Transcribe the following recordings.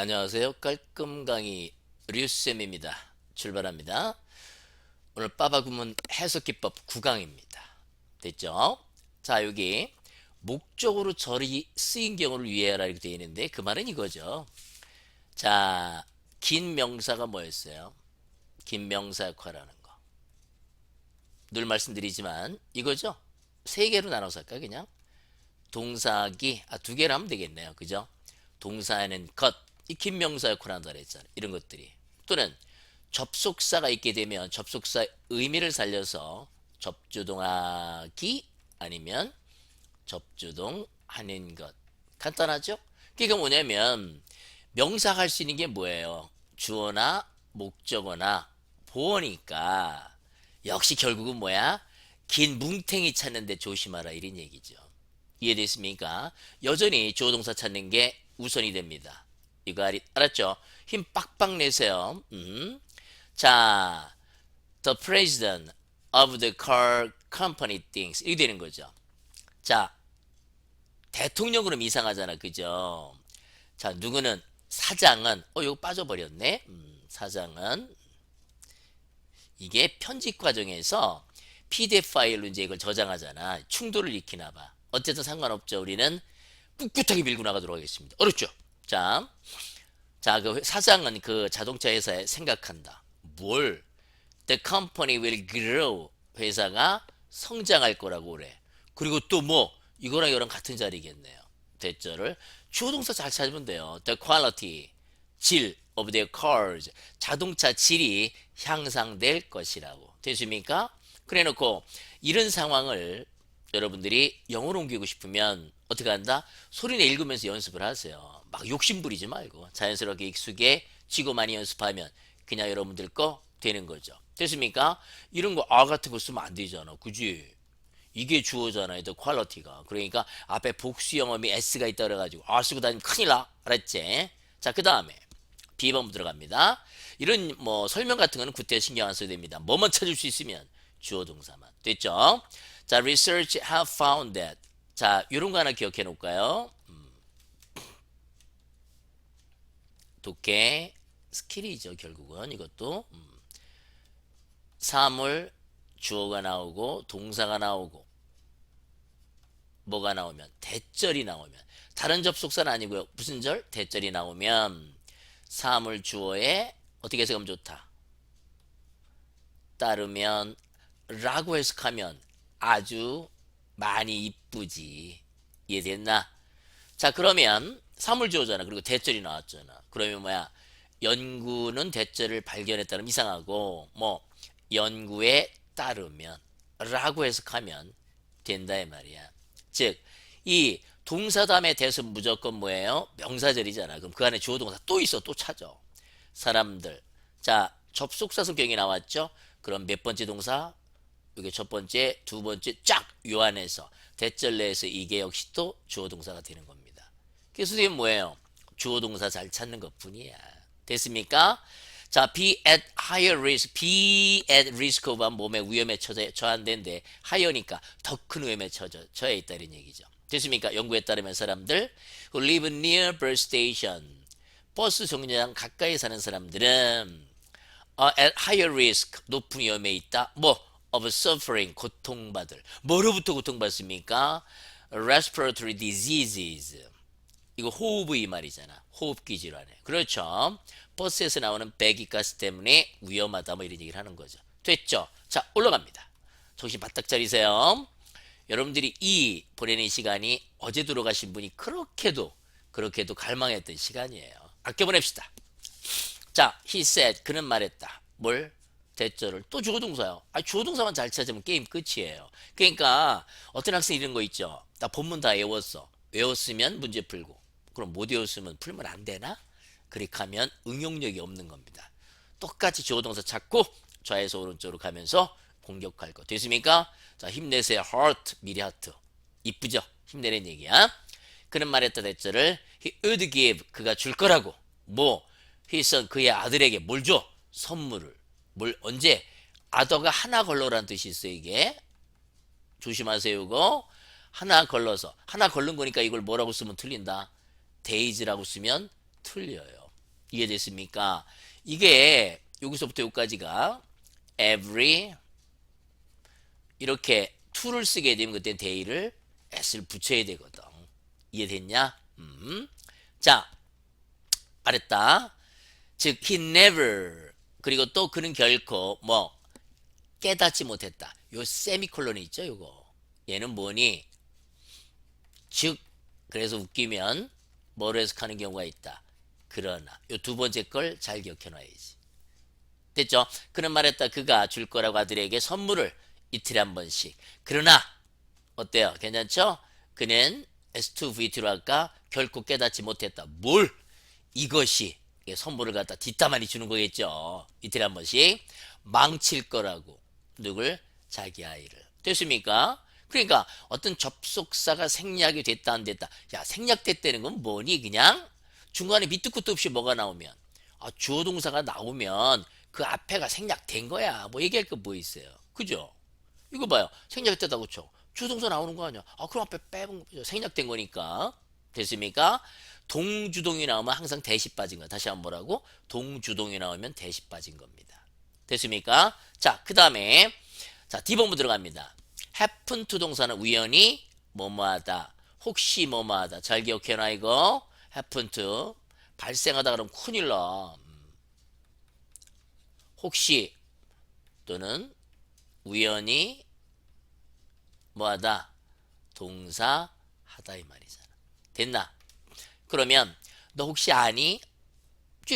안녕하세요. 깔끔 강의 류쌤입니다. 출발합니다. 오늘 빠바구문 해석 기법 9강입니다. 됐죠? 자, 여기 목적으로 절이 쓰인 경우를 유의하라 이렇게 되어 있는데 그 말은 이거죠. 자, 긴 명사가 뭐였어요? 긴 명사 역할하는 거. 늘 말씀드리지만 이거죠. 세 개로 나눠서 할까요? 그냥 동사기 아, 두 개로 하면 되겠네요. 그죠? 동사에는 것, 이 긴명사 역할을 한다 그랬잖아요. 이런 것들이. 또는 접속사가 있게 되면 접속사 의미를 살려서 접주동하기 아니면 접주동 하는 것. 간단하죠? 그게 뭐냐면 명사 할 수 있는 게 뭐예요? 주어나 목적어나 보어니까 역시 결국은 뭐야? 긴 뭉탱이 찾는데 조심하라 이런 얘기죠. 이해됐습니까? 여전히 주어 동사 찾는 게 우선이 됩니다. 이거 알, 알았죠? 힘 빡빡 내세요. 음. 자, the president of the car company thinks 이게 되는 거죠. 자, 대통령 그럼 이상하잖아, 그죠? 자, 누구는 사장은 어 이거 빠져버렸네. 음, 사장은 이게 편집 과정에서 PDF 파일로 이제 이걸 저장하잖아. 충돌을 일으키나 봐. 어쨌든 상관없죠. 우리는 꿋꿋하게 밀고 나가도록 하겠습니다. 어렵죠? 자, 자, 그 사장은 그 자동차 회사에 생각한다. 뭘? The company will grow. 회사가 성장할 거라고 그래. 그리고 또 뭐, 이거랑 이거랑 같은 자리겠네요. 대절을 주어 동사 잘 찾으면 돼요. The quality, 질 of their cars. 자동차 질이 향상될 것이라고. 됐습니까? 그래 놓고 이런 상황을 여러분들이 영어로 옮기고 싶으면 어떻게 한다? 소리내 읽으면서 연습을 하세요. 막 욕심 부리지 말고 자연스럽게 익숙해지고 많이 연습하면 그냥 여러분들 거 되는 거죠. 됐습니까? 이런 거 아 같은 거 쓰면 안 되잖아. 그지? 이게 주어잖아요. 더 퀄리티가. 그러니까 앞에 복수 영어미 s가 있다 그래가지고 아 쓰고 다니면 큰일 나. 알았지? 자, 그 다음에 B번 들어갑니다. 이런 뭐 설명 같은 거는 그때 신경 안 써도 됩니다. 뭐만 찾을 수 있으면 주어 동사만. 됐죠? 자, research have found that. 자, 이런 거 하나 기억해 놓을까요? 음. 독해 스킬이죠, 결국은 이것도. 음. 사물 주어가 나오고 동사가 나오고 뭐가 나오면 대절이 나오면 다른 접속사는 아니고요. 무슨 절? 대절이 나오면 사물 주어에 어떻게 해석하면 좋다. 따르면 라고 해석하면 아주 많이 이쁘지. 이해됐나? 자, 그러면 사물주어잖아. 그리고 대절이 나왔잖아. 그러면 뭐야? 연구는 대절을 발견했다는 이상하고 뭐 연구에 따르면 라고 해석하면 된다 이 말이야. 즉, 이 동사 다음에 대서 무조건 뭐예요? 명사절이잖아. 그럼 그 안에 주어 동사 또 있어. 또 찾아. 사람들. 자, 접속사 성격이 나왔죠? 그럼 몇 번째 동사? 이게 첫 번째, 두 번째 쫙요 안에서 대절 내에서 이게 역시 또 주어 동사가 되는 겁니다. 그래서 선생님 뭐예요? 주어 동사 잘 찾는 것 뿐이야. 됐습니까? 자, be at higher risk, be at risk of 몸의 위험에 처한된데 higher니까 더 큰 위험에 처져, 처해 있다 이런 얘기죠. 됐습니까? 연구에 따르면 사람들 who live near bus station, 버스 정류장 가까이 사는 사람들은 어, at higher risk, 높은 위험에 있다. 뭐 of suffering, 고통받을. 뭐로부터 고통받습니까? respiratory diseases. 이거 호흡의 이 말이잖아. 호흡기 질환에. 그렇죠. 버스에서 나오는 배기가스 때문에 위험하다 뭐 이런 얘기를 하는 거죠. 됐죠? 자, 올라갑니다. 정신 바짝 차리세요. 여러분들이 이 보내는 시간이 어제 들어가신 분이 그렇게도 그렇게도 갈망했던 시간이에요. 아껴보냅시다. 자, he said 그는 말했다. 뭘? 대절을 또 주어동사요. 아, 주어동사만 잘 찾으면 게임 끝이에요. 그러니까 어떤 학생이 이런 거 있죠. 나 본문 다 외웠어. 외웠으면 문제 풀고. 그럼 못 외웠으면 풀면 안 되나? 그렇게 하면 응용력이 없는 겁니다. 똑같이 주어동사 찾고 좌에서 오른쪽으로 가면서 공격할 거. 됐습니까? 자, 힘내세요. heart, 미리 하트. 이쁘죠? 힘내는 얘기야. 그는 말했다 대절을 he would give 그가 줄 거라고. 뭐 his son 그의 아들에게 뭘 줘? 선물을. 뭘 언제 아더가 하나 걸러라는 뜻이 있어요 이게 조심하세요 이거 하나 걸러서 하나 걸른 거니까 이걸 뭐라고 쓰면 틀린다 데이즈라고 쓰면 틀려요 이해됐습니까? 이게 여기서부터 여기까지가 every 이렇게 to를 쓰게 되면 그때 day를 s를 붙여야 되거든. 이해됐냐? 음. 자, 말했다. 즉 he never 그리고 또 그는 결코 뭐 깨닫지 못했다. 요 세미콜론이 있죠, 요거. 얘는 뭐니? 즉 그래서 웃기면 뭐로 해석하는 경우가 있다. 그러나 요 두 번째 걸 잘 기억해 놔야지. 됐죠? 그는 말했다. 그가 줄 거라고 아들에게 선물을 이틀에 한 번씩. 그러나 어때요? 괜찮죠? 그는 S2VT로 할까? 결코 깨닫지 못했다. 뭘? 이것이 선물을 갖다 뒷담화니 주는 거겠죠. 이틀에 한 번씩 망칠 거라고 누굴 자기 아이를 됐습니까? 그러니까 어떤 접속사가 생략이 됐다 안 됐다. 야 생략됐다는 건 뭐니? 그냥 중간에 밑도 끝도 없이 뭐가 나오면 아, 주어 동사가 나오면 그 앞에가 생략된 거야. 뭐 얘기할 거 뭐 있어요? 그죠? 이거 봐요. 생략됐다고 쳐. 주어 동사 나오는 거 아니야? 아 그럼 앞에 빼본 거죠. 생략된 거니까 됐습니까? 동주동이 나오면 항상 대시 빠진 거. 다시 한번 뭐라고? 동주동이 나오면 대시 빠진 겁니다. 됐습니까? 자, 그 다음에 자 D본부 들어갑니다. happen to 동사는 우연히 뭐뭐하다. 혹시 뭐뭐하다. 잘 기억해놔 이거. happen to 발생하다 그러면 큰일 나. 음. 혹시 또는 우연히 뭐하다. 동사 하다 이 말이잖아. 됐나? 그러면 너 혹시 아니?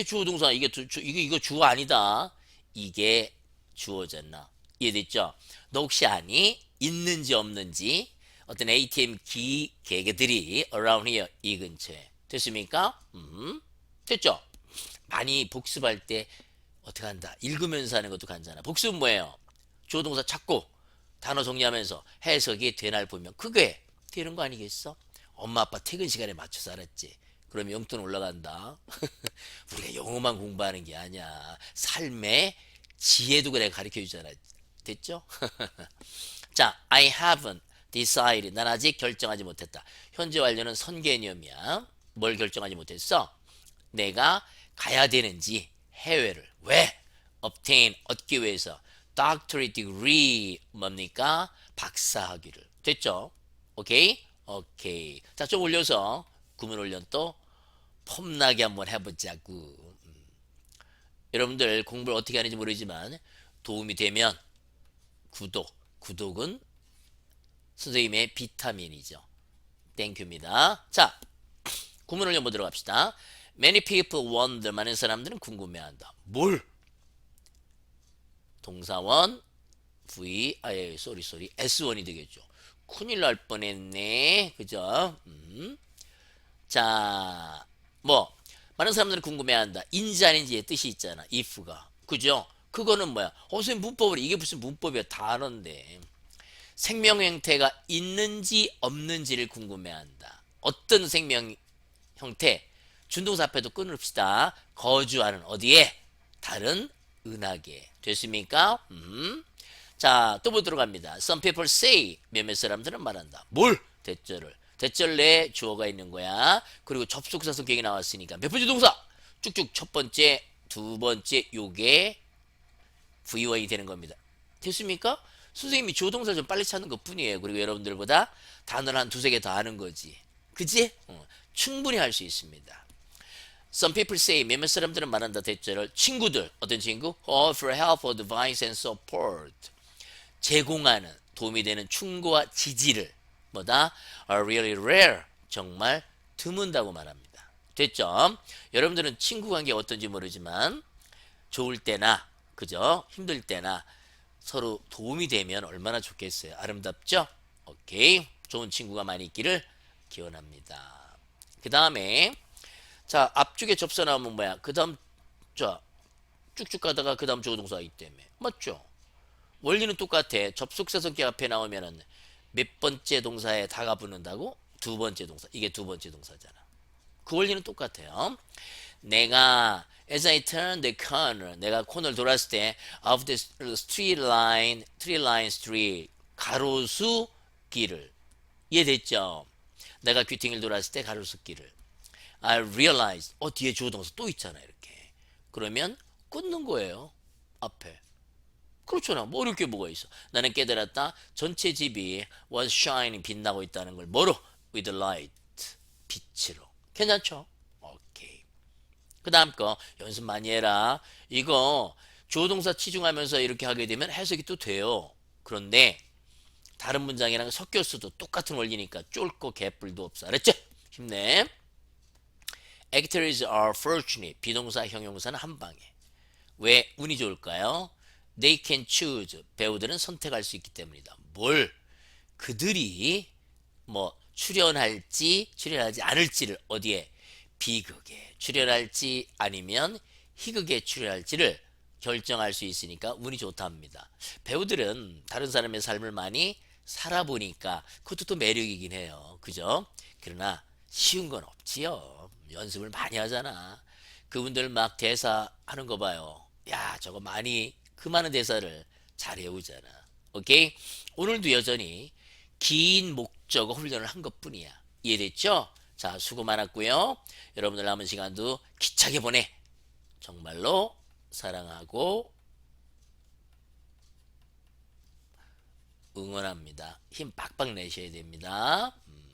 주어 동사 이게 주, 주- 이거 이거 주어 아니다. 이게 주어졌나? 이해됐죠? 너 혹시 아니? 있는지 없는지 어떤 ATM 기 개개들이 around here 이 근처에 됐습니까? 음, 됐죠? 많이 복습할 때 어떻게 한다? 읽으면서 하는 것도 간잖아. 복습은 뭐예요? 주어 동사 찾고 단어 정리하면서 해석이 되날 보면 그게 되는 거 아니겠어? 엄마 아빠 퇴근 시간에 맞춰서 알았지. 그럼 용돈 올라간다. 우리가 영어만 공부하는 게 아니야. 삶의 지혜도 그래 가르쳐 주잖아. 됐죠? 자, I haven't decided. 난 아직 결정하지 못했다. 현재 완료는 선 개념이야. 뭘 결정하지 못했어? 내가 가야 되는지 해외를 왜 obtain 얻기 위해서 doctorate degree 뭡니까 박사 학위를 됐죠 오케이 오케이 자 좀 올려서 구문 올려 또 폼나게 한번 해보자고 음. 여러분들 공부를 어떻게 하는지 모르지만 도움이 되면 구독 구독은 선생님의 비타민이죠 땡큐입니다 자 구문 올려 보도록 합시다 Many people wonder. 많은 사람들은 궁금해한다. 뭘? 동사원 V 아예 쏘리 쏘리 S1이 되겠죠. 큰일 날 뻔했네. 그죠? 음. 자, 뭐 많은 사람들은 궁금해한다. 인지 아닌지의 뜻이 있잖아. if가. 그죠? 그거는 뭐야? 어, 선생님 문법을 이게 무슨 문법이야? 단어인데. 생명 형태가 있는지 없는지를 궁금해한다. 어떤 생명 형태? 준동사 앞에도 끊읍시다. 거주하는 어디에? 다른 은하계. 됐습니까? 음. 자, 또 보도록 합니다. Some people say 몇몇 사람들은 말한다. 뭘? 대절을. 대절 내에 주어가 있는 거야. 그리고 접속사 성격이 나왔으니까 몇 번째 동사? 쭉쭉 첫 번째, 두 번째 요게 V1이 되는 겁니다. 됐습니까? 선생님이 주어 동사 좀 빨리 찾는 것 뿐이에요. 그리고 여러분들보다 단어를 한 두세 개더 아는 거지. 그지? 어, 충분히 할 수 있습니다. Some people say 몇몇 사람들은 말한다 대절을 친구들 어떤 친구? offer help, advice and support 제공하는 도움이 되는 충고와 지지를 뭐다? are really rare 정말 드문다고 말합니다. 됐죠? 여러분들은 친구 관계 어떤지 모르지만 좋을 때나 그죠? 힘들 때나 서로 도움이 되면 얼마나 좋겠어요. 아름답죠? 오케이. 좋은 친구가 많이 있기를 기원합니다. 그 다음에 자 앞쪽에 접사 나오면 뭐야? 그 다음 자 쭉쭉 가다가 그 다음 주어 동사 이 때문에 맞죠? 원리는 똑같아. 접속사 성격 앞에 나오면은 몇 번째 동사에 다가 붙는다고? 두 번째 동사. 이게 두 번째 동사잖아. 그 원리는 똑같아요. 내가 as I turn the corner 내가 코너를 돌았을 때 of the street line, three line street 가로수 길을 이해됐죠? 내가 귀퉁이를 돌았을 때 가로수 길을 I realize. 어 뒤에 주어 동사 또 있잖아 이렇게. 그러면 끊는 거예요. 앞에. 그렇잖아. 뭐 어렵게 뭐가 있어. 나는 깨달았다. 전체 집이 was shining 빛나고 있다는 걸 뭐로? with light. 빛으로. 괜찮죠? 오케이. 그 다음 거 연습 많이 해라. 이거 조동사 치중하면서 이렇게 하게 되면 해석이 또 돼요. 그런데 다른 문장이랑 섞였어도 똑같은 원리니까 쫄고 개뿔도 없어. 알았죠? 힘내. Actors are fortunate. 비동사 형용사는 한 방에. 왜 운이 좋을까요? They can choose. 배우들은 선택할 수 있기 때문이다. 뭘? 그들이 뭐 출연할지 출연하지 않을지를 어디에 비극에 출연할지 아니면 희극에 출연할지를 결정할 수 있으니까 운이 좋답니다. 배우들은 다른 사람의 삶을 많이 살아보니까 그것도 또 매력이긴 해요. 그죠? 그러나 쉬운 건 없지요. 연습을 많이 하잖아. 그분들 막 대사 하는 거 봐요. 야, 저거 많이 그 많은 대사를 잘 외우잖아. 오케이? 오늘도 여전히 긴 목적어 훈련을 한 것뿐이야. 이해됐죠? 자, 수고 많았고요. 여러분들 남은 시간도 기차게 보내. 정말로 사랑하고 응원합니다. 힘 빡빡 내셔야 됩니다. 음.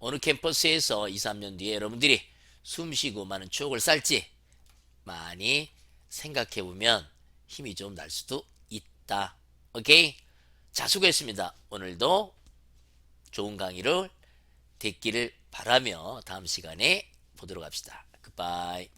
어느 캠퍼스에서 2, 3년 뒤에 여러분들이 숨 쉬고 많은 추억을 쌓을지 많이 생각해 보면 힘이 좀 날 수도 있다. 오케이? 자, 수고했습니다. 오늘도 좋은 강의를 됐기를 바라며 다음 시간에 보도록 합시다. 굿바이.